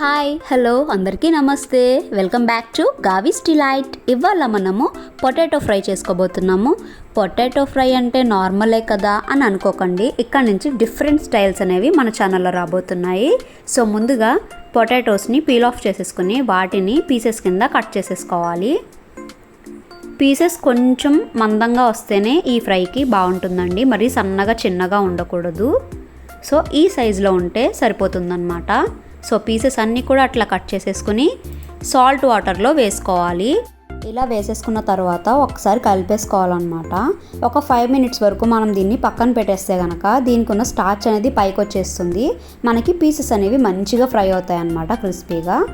Hi hello అందరికీ నమస్తే. Welcome back to Gavis delight ఇవాళ మనము పొటాటో ఫ్రై చేసుకోబోతున్నాము. పొటాటో ఫ్రై అంటే నార్మలే కదా అని అనుకోకండి. ఇక్కడ నుంచి డిఫరెంట్ స్టైల్స్ అనేవి మన ఛానల్లో రాబోతున్నాయి. సో ముందుగా పొటాటోస్ని పీల్ ఆఫ్ చేసేసుకుని వాటిని పీసెస్ కింద కట్ చేసేసుకోవాలి. పీసెస్ కొంచెం మందంగా వస్తేనే ఈ ఫ్రైకి బాగుంటుందండి. మరి సన్నగా చిన్నగా ఉండకూడదు. సో ఈ సైజులో ఉంటే సరిపోతుందన్నమాట. సో పీసెస్ అన్నీ కూడా అట్లా కట్ చేసేసుకుని సాల్ట్ వాటర్లో వేసుకోవాలి. ఇలా వేసేసుకున్న తర్వాత ఒకసారి కలిపేసుకోవాలన్నమాట. ఒక ఫైవ్ మినిట్స్ వరకు మనం దీన్ని పక్కన పెట్టేస్తే కనుక దీనికి ఉన్న స్టార్చ్ అనేది పైకి వచ్చేస్తుంది. మనకి పీసెస్ అనేవి మంచిగా ఫ్రై అవుతాయి అన్నమాట క్రిస్పీగా.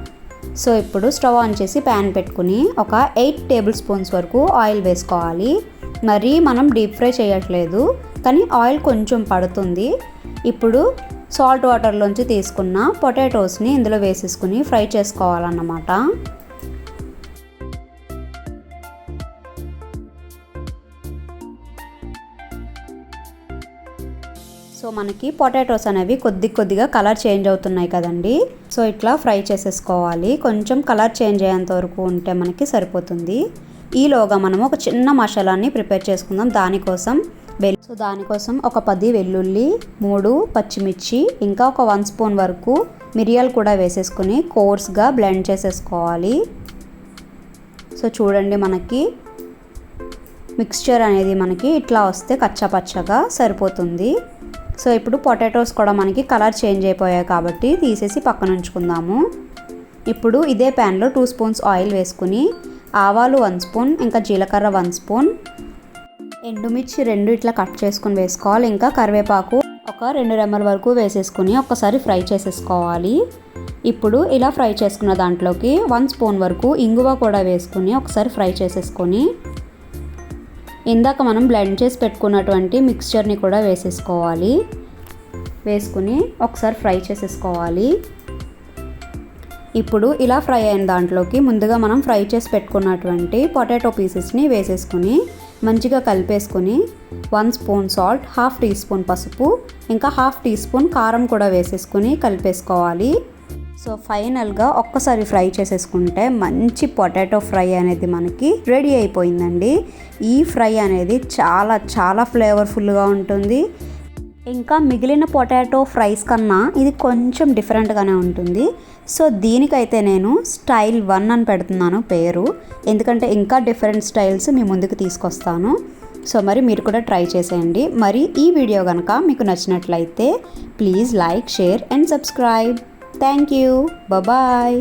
సో ఇప్పుడు స్టవ్ ఆన్ చేసి ప్యాన్ పెట్టుకుని ఒక ఎయిట్ టేబుల్ స్పూన్స్ వరకు ఆయిల్ వేసుకోవాలి. మరి మనం డీప్ ఫ్రై చేయట్లేదు కానీ ఆయిల్ కొంచెం పడుతుంది. ఇప్పుడు సాల్ట్ వాటర్లోంచి తీసుకున్న పొటాటోస్ని ఇందులో వేసేసుకుని ఫ్రై చేసుకోవాలన్నమాట. సో మనకి పొటాటోస్ అనేవి కొద్ది కొద్దిగా కలర్ చేంజ్ అవుతున్నాయి కదండి. సో ఇట్లా ఫ్రై చేసేసుకోవాలి. కొంచెం కలర్ చేంజ్ అయ్యేంత వరకు ఉంటే మనకి సరిపోతుంది. ఈలోగా మనం ఒక చిన్న మసాలాని ప్రిపేర్ చేసుకుందాం. దానికోసం సో దానికోసం ఒక పది వెల్లుల్లి మూడు పచ్చిమిర్చి ఇంకా ఒక వన్ స్పూన్ వరకు మిరియాలు కూడా వేసేసుకుని కోర్స్గా బ్లెండ్ చేసేసుకోవాలి. సో చూడండి మనకి మిక్స్చర్ అనేది మనకి ఇట్లా వస్తే కచ్చపచ్చగా సరిపోతుంది. సో ఇప్పుడు పొటాటోస్ కూడా మనకి కలర్ చేంజ్ అయిపోయాయి కాబట్టి తీసేసి పక్కన ఉంచుకుందాము. ఇప్పుడు ఇదే ప్యాన్లో టూ స్పూన్స్ ఆయిల్ వేసుకుని ఆవాలు వన్ స్పూన్ ఇంకా జీలకర్ర వన్ స్పూన్ ఎండుమిర్చి రెండు ఇట్లా కట్ చేసుకుని వేసుకోవాలి. ఇంకా కరివేపాకు ఒక రెండు రెమ్మల వరకు వేసేసుకుని ఒక్కసారి ఫ్రై చేసేసుకోవాలి. ఇప్పుడు ఇలా ఫ్రై చేసుకున్న దాంట్లోకి వన్ స్పూన్ వరకు ఇంగువ కూడా వేసుకుని ఒకసారి ఫ్రై చేసేసుకొని ఇందాక మనం బ్లెండ్ చేసి పెట్టుకున్నటువంటి మిక్స్చర్ని కూడా వేసేసుకోవాలి. వేసుకుని ఒకసారి ఫ్రై చేసేసుకోవాలి. ఇప్పుడు ఇలా ఫ్రై అయిన దాంట్లోకి ముందుగా మనం ఫ్రై చేసి పెట్టుకున్నటువంటి పొటాటో పీసెస్ని వేసేసుకుని మంచిగా కలిపేసుకొని one spoon salt half teaspoon పసుపు ఇంకా హాఫ్ టీ స్పూన్ కారం కూడా వేసేసుకొని కలిపేసుకోవాలి. సో ఫైనల్గా ఒక్కసారి ఫ్రై చేసేసుకుంటే మంచి పొటాటో ఫ్రై అనేది మనకి రెడీ అయిపోయిందండి. ఈ ఫ్రై అనేది చాలా చాలా ఫ్లేవర్ఫుల్గా ఉంటుంది. ఇంకా మిగిలిన పొటాటో ఫ్రైస్ కన్నా ఇది కొంచెం డిఫరెంట్గానే ఉంటుంది. సో దీనికైతే నేను స్టైల్ వన్ అని పెడుతున్నాను పేరు. ఎందుకంటే ఇంకా డిఫరెంట్ స్టైల్స్ మీ ముందుకు తీసుకొస్తాను. సో మరి మీరు కూడా ట్రై చేసేయండి. మరి ఈ వీడియో కనుక మీకు నచ్చినట్లయితే please like share and subscribe. Thank you. Bye